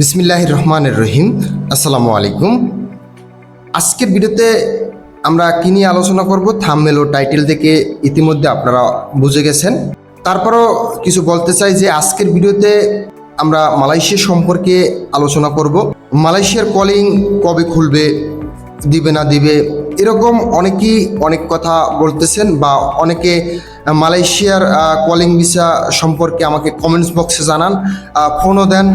বিসমিল্লাহ রহমানের রহিম। আসসালামু আলাইকুম। আজকের ভিডিওতে আমরা কি নিয়ে আলোচনা করব থামমেল ও টাইটেল থেকে ইতিমধ্যে আপনারা বুঝে গেছেন। তারপরও কিছু বলতে চাই যে আজকের ভিডিওতে আমরা মালয়েশিয়া সম্পর্কে আলোচনা করব। মালয়েশিয়ার কলিং কবে খুলবে, দিবে না দিবে, এরকম অনেকেই অনেক কথা বলতেছেন বা অনেকে মালয়েশিয়ার কলিং ভিসা সম্পর্কে আমাকে কমেন্টস বক্সে জানান ফোনও দেন।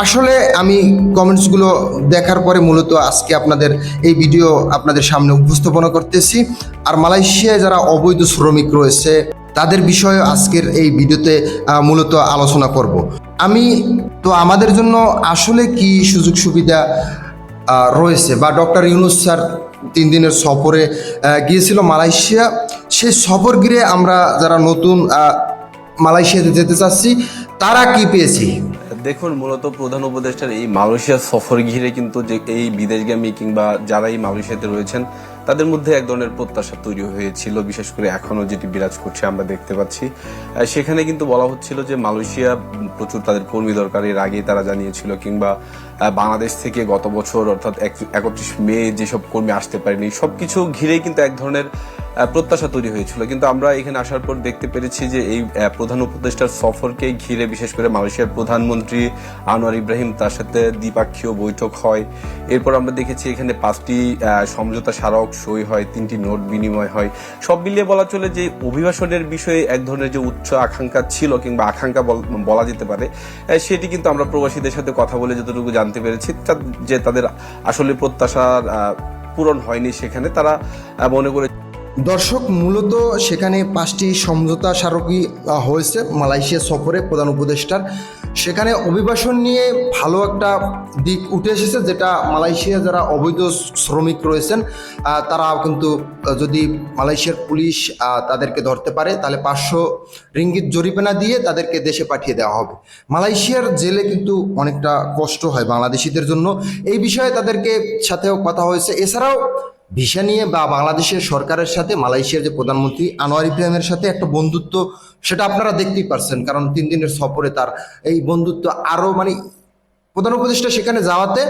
আসলে আমি কমেন্টসগুলো দেখার পরে মূলত আজকে আপনাদের এই ভিডিও আপনাদের সামনে উপস্থাপনা করতেছি। আর মালয়েশিয়ায় যারা অবৈধ শ্রমিক রয়েছে, তাদের বিষয়ে আজকের এই ভিডিওতে মূলত আলোচনা করব। আমি, তো আমাদের জন্য আসলে কি সুযোগ সুবিধা রয়েছে? বা ডক্টর ইউনুস স্যার তিন দিনের সফরে গিয়েছিল মালয়েশিয়া। সেই সফর ঘিরে আমরা যারা নতুন মালয়েশিয়াতে যেতে চাচ্ছি, তারা কি পেয়েছি? দেখুন, মূলত প্রধান উপদেষ্টার এই মালয়েশিয়া সফর ঘিরে কিন্তু যে এই বিদেশগামী কিংবা যারা এই মালয়েশিয়াতে রয়েছেন, তাদের মধ্যে এক ধরনের প্রত্যাশা তৈরি হয়েছিল, বিশেষ করে এখনও যেটি বিরাজ করছে, আমরা দেখতে পাচ্ছি। সেখানে কিন্তু বলা হচ্ছিল যে মালয়েশিয়া প্রচুর তাদের কর্মী দরকার, এর আগেই তারা জানিয়েছিল, কিংবা বাংলাদেশ থেকে গত বছর, অর্থাৎ একত্রিশ মে যেসব কর্মী আসতে পারেনি সব কিছু ঘিরেই কিন্তু এক ধরনের প্রত্যাশা তৈরি হয়েছিল। কিন্তু আমরা এখানে আসার পর দেখতে পেরেছি যে এই প্রধান উপদেষ্টার সফরকে ঘিরে বিশেষ করে মালয়েশিয়ার প্রধানমন্ত্রী আনোয়ার ইব্রাহিম তার সাথে দ্বিপাক্ষীয় বৈঠক হয়। এরপর আমরা দেখেছি এখানে পাঁচটি সমঝোতা স্মারক সই হয়, তিনটি নোট বিনিময় হয়। সব মিলিয়ে বলা চলে যে অভিবাসনের বিষয়ে এক ধরনের যে উচ্চ আকাঙ্ক্ষা ছিল কিংবা আকাঙ্ক্ষা বল- যেতে পারে সেটি কিন্তু আমরা প্রবাসীদের সাথে কথা বলে যতটুকু জানতে পেরেছি যে তাদের আসলে প্রত্যাশার পূরণ হয়নি সেখানে, তারা মনে করে দর্শক, মূলত সেখানে পাঁচটি সমঝোতা স্মারকই হয়েছে মালয়েশিয়া সফরে প্রধান উপদেষ্টার। সেখানে অভিবাসন নিয়ে ভালো একটা দিক উঠে এসেছে, যেটা মালয়েশিয়া যারা অবৈধ শ্রমিক রয়েছেন তারা কিন্তু যদি মালয়েশিয়ার পুলিশ তাদেরকে ধরতে পারে, তাহলে পাঁচশো রিঙ্গিত জরিমানা দিয়ে তাদেরকে দেশে পাঠিয়ে দেওয়া হবে। মালয়েশিয়ার জেলে কিন্তু অনেকটা কষ্ট হয় বাংলাদেশিদের জন্য। এই বিষয়ে তাদেরকে সাথেও কথা হয়েছে। এছাড়াও ভিসা নিয়ে বা বাংলাদেশের সরকারের সাথে, মালয়েশিয়ার যে প্রধানমন্ত্রী আনোয়ার ইব্রাহিমের সাথে একটা বন্ধুত্ব, সেটা আপনারা দেখতেই পারছেন। কারণ তিন দিনের সফরে তার এই বন্ধুত্ব আরও মানে প্রধান উপদেষ্টা সেখানে যাওয়াতে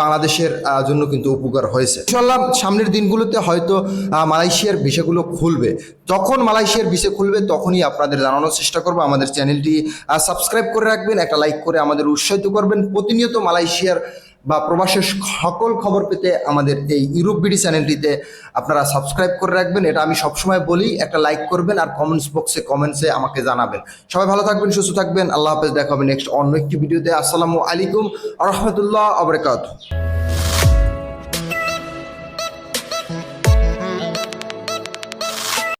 বাংলাদেশের জন্য কিন্তু উপকার হয়েছে। ইনশাল্লাহ সামনের দিনগুলোতে হয়তো মালয়েশিয়ার ভিসাগুলো খুলবে। যখন মালয়েশিয়ার ভিসা খুলবে, তখনই আপনাদের জানানোর চেষ্টা করব। আমাদের চ্যানেলটি সাবস্ক্রাইব করে রাখবেন, একটা লাইক করে আমাদের উৎসাহিত করবেন। প্রতিনিয়ত মালয়েশিয়ার বা প্রবাসের সকল খবর পেতে আমাদের এই ইউরোপ বিডি চ্যানেলটিতে আপনারা সাবস্ক্রাইব করে রাখবেন। এটা আমি সবসময় বলি, একটা লাইক করবেন আর কমেন্টস বক্সে কমেন্টসে আমাকে জানাবেন। সবাই ভালো থাকবেন, সুস্থ থাকবেন। আল্লাহ হাফেজ, দেখা হবে নেক্সট অন্য একটি ভিডিওতে আসসালামু আলাইকুম রহমতুল্লাহ আবরকাত